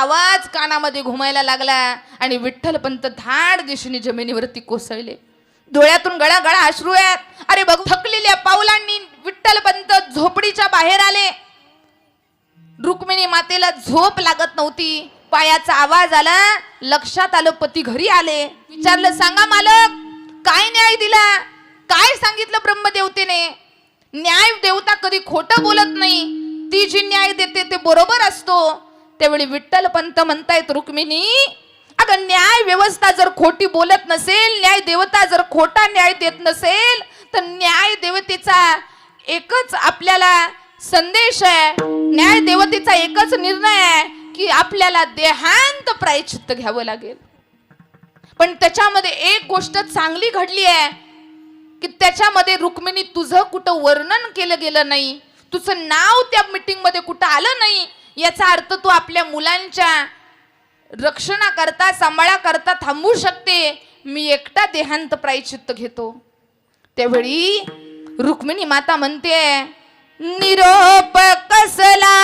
आवाज कानामध्ये घुमायला लागला आणि विठ्ठलपंत धाड दिशेने जमिनीवरती कोसळले. डोळ्यातून गळा गळा अश्रू आहेत अरे बघ थकलेल्या पावलांनी विठ्ठलपंत झोपडीच्या बाहेर आले. रुक्मिणी मातेला झोप लागत नव्हती. पायाचा आवाज आला लक्षात आलं पती घरी आले. विचारलं सांगा मालक काय न्याय दिला? काय सांगितलं ब्रह्मदेवतेने? न्याय देवता कधी खोटं बोलत नाही. ती जी न्याय देते ते बरोबर असतो. त्यावेळी विठ्ठल पंत म्हणतायत रुक्मिणी अगं न्याय व्यवस्था जर खोटी बोलत नसेल न्याय देवता जर खोटा न्याय देत नसेल तर न्याय देवतेचा एकच आपल्याला संदेश आहे. न्याय देवतेचा एकच निर्णय आहे की आपल्याला देहांत प्रायचित्त घ्यावं लागेल. पण त्याच्यामध्ये एक गोष्ट चांगली घडली आहे की त्याच्यामध्ये रुक्मिणी तुझं कुठं वर्णन केलं गेलं नाही तुझं नाव त्या मीटिंगमध्ये कुठं आलं नाही याचा अर्थ तू आपल्या मुलांच्या रक्षणाकरता सांभाळाकरता थांबू शकते. मी एकटा देहांत प्रायचित्त घेतो. त्यावेळी रुक्मिणी माता म्हणते निरोप कसला?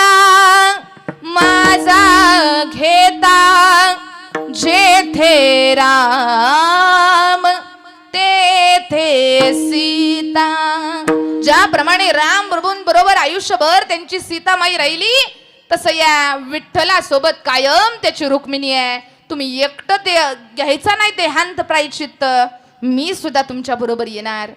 माझा घेता जेथे राम तेथे सीता. ज्याप्रमाणे राम बरोबर आयुष्यभर त्यांची सीतामाई राहिली तसं या विठ्ठलासोबत कायम त्याची रुक्मिणी आहे. तुम्ही एकटं ते घ्यायचा नाही ते हांत प्रायचित्त मी सुद्धा तुमच्या बरोबर येणार.